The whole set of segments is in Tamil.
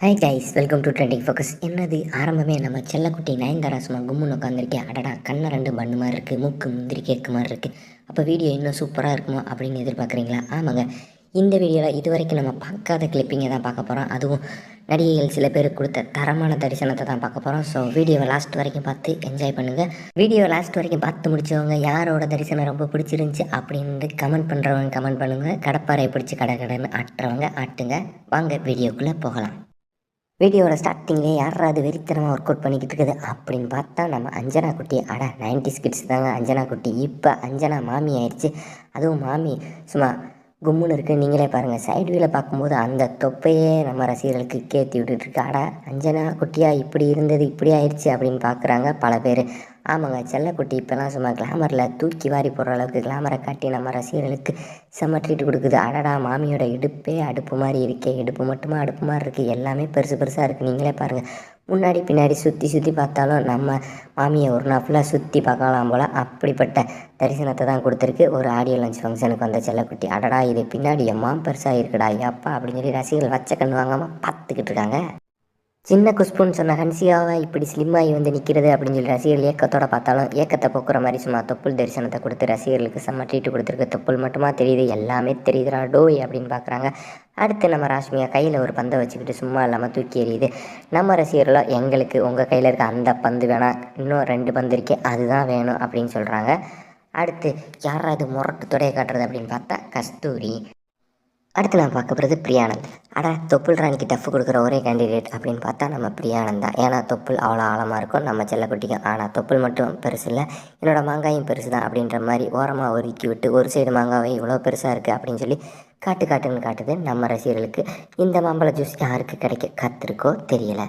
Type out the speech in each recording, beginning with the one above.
Hi guys welcome to trending focus என்னது? ஆரம்பமே நம்ம செல்லக்குட்டி நயன்தாரா சும்மா கும்முன்னு உட்காந்துருக்கேன் அடடா கண்ணை ரெண்டு பண்ணு மாதிரி இருக்குது மூக்கு முந்திரி கேட்க மாதிரி இருக்குது அப்போ வீடியோ இன்னும் சூப்பராக இருக்குமோ அப்படின்னு எதிர்பார்க்குறீங்களா? ஆமாங்க. இந்த வீடியோவில் இது வரைக்கும் நம்ம பார்க்காத கிளிப்பிங்கை தான் பார்க்க போகிறோம் அதுவும் நடிகைகள் சில பேர் கொடுத்த தரமான தரிசனத்தை தான் பார்க்க போகிறோம் ஸோ வீடியோவை லாஸ்ட் வரைக்கும் பார்த்து என்ஜாய் பண்ணுங்கள் வீடியோ லாஸ்ட் வரைக்கும் பார்த்து முடிச்சவங்க யாரோட தரிசனம் ரொம்ப பிடிச்சிருந்துச்சி அப்படின்னு கமெண்ட் பண்ணுறவங்க கமெண்ட் பண்ணுங்கள் கடப்பாறையை பிடிச்சி கடை கடைன்னு ஆட்டுறவங்க ஆட்டுங்க. வாங்க வீடியோக்குள்ளே போகலாம். வீடியோட ஸ்டார்டிங்லேயே யாராவது வெறித்தனமாக ஒர்க் அவுட் பண்ணிக்கிட்டு இருக்குது அப்படின்னு பார்த்தா நம்ம அஞ்சனா குட்டி அட நைன்டி கிட்ஸ் தாங்க அஞ்சனா குட்டி. இப்போ அஞ்சனா மாமி ஆயிடுச்சு. அதுவும் மாமி சும்மா கும்முன்னு இருக்குது நீங்களே பாருங்கள் சைடு வியூவில் பார்க்கும்போது அந்த தொப்பையே நம்ம ரசிகர்களுக்கு கேத்தி விட்டுட்டுருக்கு. அட அஞ்சனா குட்டியா இப்படி இருந்தது இப்படி ஆயிடுச்சு அப்படின்னு பார்க்குறாங்க பல பேர். ஆமாங்க செல்லக்குட்டி இப்போலாம் சும்மா கிளாமரில் தூக்கி வாரி போடுற அளவுக்கு கிளாமரை காட்டி நம்ம ரசிகர்களுக்கு செம்ம ட்ரீட் கொடுக்குது. அடடா மாமியோட இடுப்பே அடுப்பு மாதிரி இருக்கே. இடுப்பு மட்டுமா அடுப்பு மாதிரி இருக்குது எல்லாமே பெருசு பெருசாக இருக்குது நீங்களே பாருங்கள் முன்னாடி பின்னாடி சுற்றி சுற்றி பார்த்தாலும் நம்ம மாமியை ஒரு நாள் ஃபுல்லாக சுற்றி பார்க்கலாம் போல் அப்படிப்பட்ட தரிசனத்தை தான் கொடுத்துருக்கு. ஒரு ஆடியோ லஞ்ச் ஃபங்க்ஷனுக்கு வந்த செல்லக்குட்டி. அடடா இது பின்னாடி எம்மா பெருசாக இருக்குடா. ஐயாப்பா அப்படின்னு சொல்லி ரசிகர்கள் வச்ச கண்ணு வாங்காமல் பார்த்துக்கிட்டு இருக்காங்க. சின்ன குஷ்புன்னு சொன்ன ஹன்சியாவை இப்படி ஸ்லிம்மாகி வந்து நிற்கிறது அப்படின்னு சொல்லி ரசிகர்கள் ஏக்கத்தோட பார்த்தாலும் ஏக்கத்தை போக்குற மாதிரி சும்மா தொப்புள் தரிசனத்தை கொடுத்து ரசிகர்களுக்கு செம்ம ட்ரீட்டு கொடுத்துருக்கு. தொப்புள் மட்டுமா தெரியுது? எல்லாமே தெரியுதுடா. டோய் அப்படின்னு பார்க்குறாங்க. அடுத்து நம்ம ராஷ்மியா கையில் ஒரு பந்தை வச்சுக்கிட்டு சும்மா இல்லாமல் தூக்கி எறியுது. நம்ம ரசிகர்களோ எங்களுக்கு உங்கள் கையில் இருக்க அந்த பந்து வேணாம் இன்னும் ரெண்டு பந்து இருக்கே அதுதான் வேணும் அப்படின்னு சொல்கிறாங்க அடுத்து யாராவது முரட்டு தொடைய காட்டுறது அப்படின்னு பார்த்தா கஸ்தூரி. அடுத்து நான் பார்க்க போகிறது பிரியானந்த். அடா தொப்புள் ராணிக்கு டஃப் கொடுக்குற ஒரே கேண்டிடேட் அப்படின்னு பார்த்தா நம்ம பிரியானந்த் தான். ஏன்னா தொப்புள் அவ்வளோ ஆழமாக இருக்கும். நம்ம செல்லக்குட்டிக்கும் ஆனால் தொப்புள் மட்டும் பெருசு இல்லை. என்னோட மாங்காயும் பெருசு தான் அப்படின்ற மாதிரி ஓரமாக ஒதுக்கி விட்டு ஒரு சைடு மாங்காவே இவ்வளோ பெருசாக இருக்குது அப்படின்னு சொல்லி காட்டு காட்டுன்னு காட்டுது நம்ம ரசிகர்களுக்கு. இந்த மாம்பழ ஜூஸ் யாருக்கு கிடைக்க காத்திருக்கோ தெரியலை.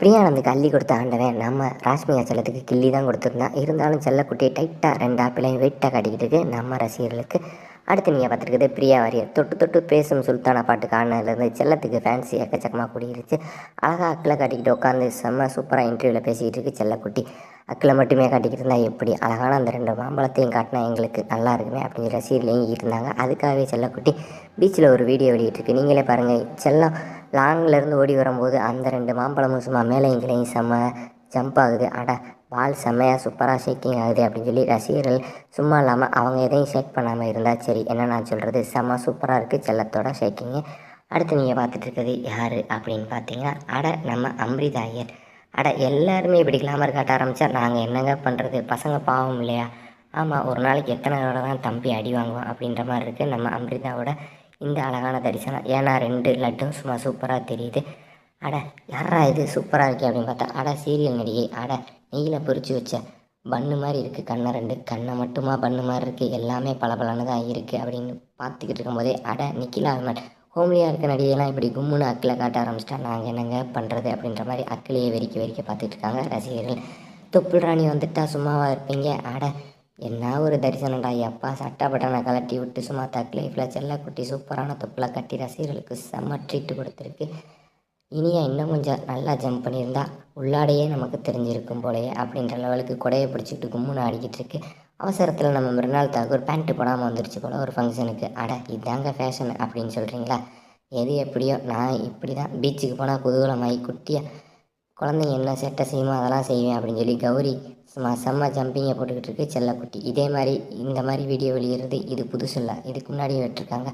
பிரியானந்துக்கு அள்ளி கொடுத்த ஆண்டவன் நம்ம ராஷ்மியா செல்லத்துக்கு கிள்ளி தான் கொடுத்துருந்தான். இருந்தாலும் செல்லக்குட்டியை டைட்டாக ரெண்டு ஆப்பிளையும் வெயிட்டாக காட்டிக்கிட்டு நம்ம ரசிகர்களுக்கு. அடுத்து நீங்கள் பார்த்துருக்குது பிரியா வாரியர். தொட்டு தொட்டு பேசும் சுல்தானா பாட்டு காணலேருந்து செல்லத்துக்கு ஃபேன்சி எக்கச்சக்கமாக கூடியிருச்சு அழகாக அக்கில் காட்டிக்கிட்டு உட்காந்து செம்ம சூப்பராக இன்டர்வியூவில் பேசிக்கிட்டு இருக்கு செல்லக்குட்டி. அக்கில் மட்டுமே காட்டிக்கிட்டு இருந்தால் எப்படி? அழகான அந்த ரெண்டு மாம்பழத்தையும் காட்டினா எங்களுக்கு நல்லா இருக்குமே அப்படின்னு ரசிகர்களையும் இருந்தாங்க. அதுக்காகவே செல்லக்குட்டி பீச்சில் ஒரு வீடியோ வெளியிட்டிருக்கு. நீங்களே பாருங்கள் செல்லம் லாங்கிலேருந்து ஓடி வரும்போது அந்த ரெண்டு மாம்பழமும் சும்மா மேலே எங்களையும் செம்ம ஜம்ப் ஆகுது. அட பால் செம்மையாக சூப்பராக ஷேக்கிங் ஆகுது அப்படின்னு சொல்லி ரசிகர்கள் சும்மா இல்லாமல் அவங்க எதையும் ஷேக் பண்ணாமல் இருந்தால் சரி. என்ன நான் சொல்கிறது செம்ம சூப்பராக இருக்குது செல்லத்தோட ஷேக்கிங்கு அடுத்து நீங்கள் பார்த்துட்டு இருக்கிறது யார் அப்படின்னு பார்த்தீங்கன்னா அட நம்ம அம்ரிதா ஐயர். அட எல்லாருமே இப்படி கிளாமர் காட்ட ஆரம்பித்தா நாங்கள் என்னங்க பண்ணுறது பசங்க பாவம் இல்லையா? ஆமாம் ஒரு நாளைக்கு எத்தனை தடவை தான் தம்பி அடி வாங்குவோம் அப்படின்ற மாதிரி இருக்குது நம்ம அம்ரிதாவோட இந்த அழகான தரிசனம். ஏன்னா ரெண்டு லட்டும் சும்மா சூப்பராக தெரியுது. அட யாரா இது சூப்பராக இருக்கே அப்படின்னு பார்த்தா அட சீரியல் நடிகை அட. நெய்யில் பொறிச்சு வச்ச பண்ணு மாதிரி இருக்குது கண்ணை ரெண்டு. கண்ணை மட்டுமா பண்ணு மாதிரி இருக்குது எல்லாமே பளபளன்னு தான் இருக்குது அப்படின்னு பார்த்துக்கிட்டு இருக்கும்போதே அட நிக்கிலா அகமட். ஹோம்லியாக இருக்க நடிகையெல்லாம் இப்படி கும்முன்னு அக்கில் காட்ட ஆரம்பிச்சிட்டா நாங்கள் என்னங்க பண்ணுறது அப்படின்ற மாதிரி அக்கிலேயே வெறிக்க வெறிக்க பார்த்துட்டு இருக்காங்க ரசிகர்கள். தொப்புள் ராணி வந்துட்டா சும்மாவாக இருப்பீங்க? அட என்ன ஒரு தரிசனம்டா. எப்பா சட்டை பட்டனை கலட்டி விட்டு சும்மா தக் லைஃப்பில் செல்லக்குட்டி சூப்பரான தொப்பில் கட்டி ரசிகர்களுக்கு செம்ம ட்ரீட்டு கொடுத்துருக்கு. இனியா இன்னும் கொஞ்சம் நல்லா ஜம்ப் பண்ணியிருந்தா உள்ளாடையே நமக்கு தெரிஞ்சிருக்கும் போலயே அப்படின்ற லெவலுக்கு கொடையை பிடிச்சிக்கிட்டு கும்முன்னு ஆடிக்கிட்டு இருக்கு. அவசரத்தில் நம்ம மறுநாள் தாக்கூர் பேண்ட்டு போடாமல் வந்துருச்சு போல் ஒரு ஃபங்க்ஷனுக்கு அட இதாங்க ஃபேஷன் அப்படின்னு சொல்கிறீங்களா எது எப்படியோ நான் இப்படி தான் பீச்சுக்கு போனால் குதூகலமாகி குட்டியாக குழந்தைங்க என்ன செட்டை செய்யுமோ அதெல்லாம் செய்வேன் அப்படின்னு சொல்லி கௌரி சும்மா செம்ம ஜம்பிங்கை போட்டுக்கிட்டு இருக்கு செல்லக்குட்டி. இதே மாதிரி இந்த மாதிரி வீடியோ வெளியிடுறது இது புதுசு இல்லை. இதுக்கு முன்னாடியே விட்டுருக்காங்க.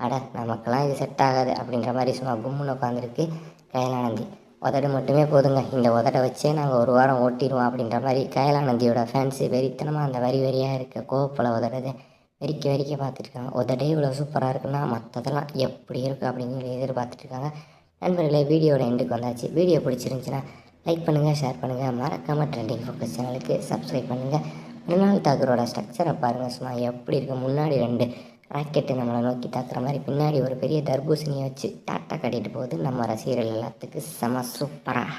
அட நமக்கெல்லாம் இது செட் ஆகாது அப்படின்ற மாதிரி சும்மா கும்முன்னு உட்காந்துருக்கு கயலானந்தி உதடு மட்டுமே போதுங்க. இந்த உதடை வச்சே நாங்கள் ஒரு வாரம் ஓட்டிடுவோம் அப்படின்ற மாதிரி கயலானந்தியோட ஃபேன்ஸு வெறித்தனமாக அந்த வரி வரியாக இருக்க கோவப்பல உதடுது வெறிக்க வெறிக்க பார்த்துட்ருக்காங்க உதடே இவ்வளோ சூப்பராக இருக்குன்னா மற்றதெல்லாம் எப்படி இருக்குது அப்படின்னு எதிர்பார்த்துட்ருக்காங்க நண்பர்களே வீடியோட எண்டுக்கு வந்தாச்சு. வீடியோ பிடிச்சிருந்துச்சின்னா லைக் பண்ணுங்கள் ஷேர் பண்ணுங்கள் மறக்காமல் ட்ரெண்டிங் ஃபோக்கஸ் சேனலுக்கு சப்ஸ்கிரைப் பண்ணுங்கள் மிருனால் தாக்கூரோட ஸ்ட்ரக்சரை பாருங்கள் சும்மா எப்படி இருக்குது முன்னாடி ரெண்டு ராக்கெட்டு நம்மளை நோக்கி தாக்குற மாதிரி பின்னாடி ஒரு பெரிய தர்பூசணியை வச்சு டாட்டா கட்டிட்டு போகுது நம்ம ரசிகர்கள் எல்லாத்துக்கும் செம சூப்பராக